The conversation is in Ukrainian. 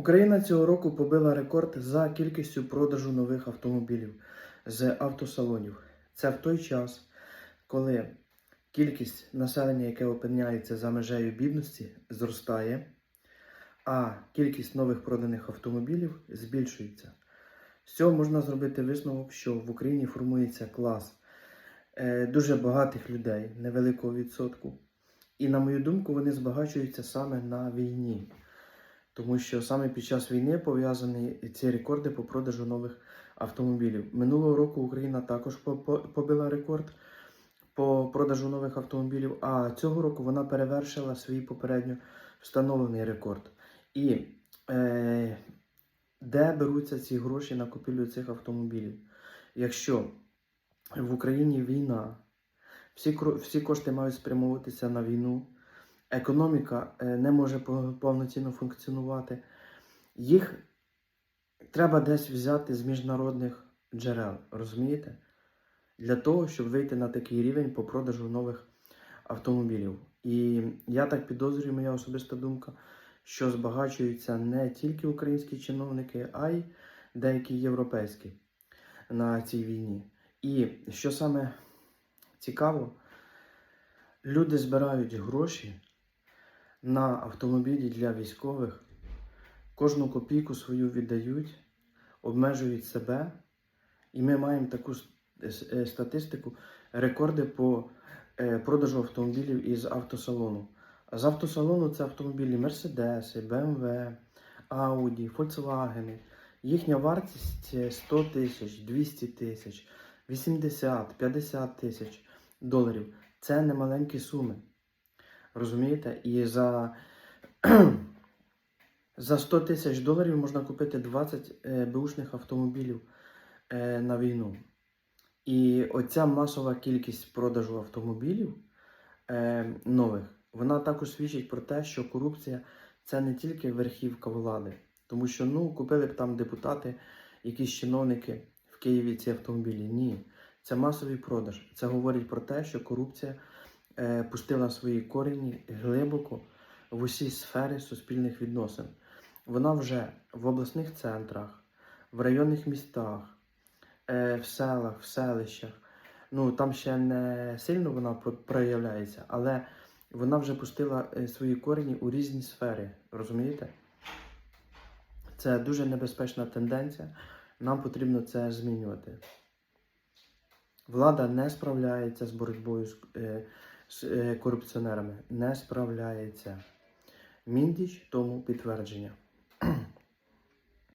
Україна цього року побила рекорд за кількістю продажу нових автомобілів з автосалонів. Це в той час, коли кількість населення, яке опиняється за межею бідності, зростає, а кількість нових проданих автомобілів збільшується. З цього можна зробити висновок, що в Україні формується клас е, дуже багатих людей, невеликого відсотку. І, на мою думку, вони збагачуються саме на війні. Тому що саме під час війни пов'язані ці рекорди по продажу нових автомобілів. Минулого року Україна також по- по- побила рекорд по продажу нових автомобілів, а цього року вона перевершила свій попередньо встановлений рекорд. І е, де беруться ці гроші на купівлю цих автомобілів? Якщо в Україні війна, всі, всі кошти мають спрямовуватися на війну, економіка е, не може повноцінно функціонувати, їх треба десь взяти з міжнародних джерел, розумієте? Для того, щоб вийти на такий рівень по продажу нових автомобілів. І я так підозрюю, моя особиста думка, що збагачуються не тільки українські чиновники, а й деякі європейські на цій війні. І що саме цікаво, люди збирають гроші на автомобілі для військових, кожну копійку свою віддають, обмежують себе. І ми маємо таку с- е, статистику, рекорди по е, продажу автомобілів із автосалону. З автосалону це автомобілі Mercedes, BMW, Audi, Volkswagen. Їхня вартість е, 100 тисяч, 200 тисяч, 80, 50 тисяч доларів. Це не маленькі суми. Розумієте? І за, за 100 тисяч доларів можна купити 20 е, беушних автомобілів е, на війну. І оця масова кількість продажу автомобілів е, нових, вона також свідчить про те, що корупція це не тільки верхівка влади, тому що ну купили б там депутати, якісь чиновники в Києві ці автомобілі. Ні, це масовий продаж. Це говорить про те, що корупція пустила свої корені глибоко в усі сфери суспільних відносин. Вона вже в обласних центрах, в районних містах, е, в селах, в селищах. Ну там ще не сильно вона проявляється, але вона вже пустила е, свої корені у різні сфери. Розумієте? Це дуже небезпечна тенденція. Нам потрібно це змінювати. Влада не справляється з боротьбою з, е, з е, корупціонерами. Не справляється. Міндіч тому підтвердження.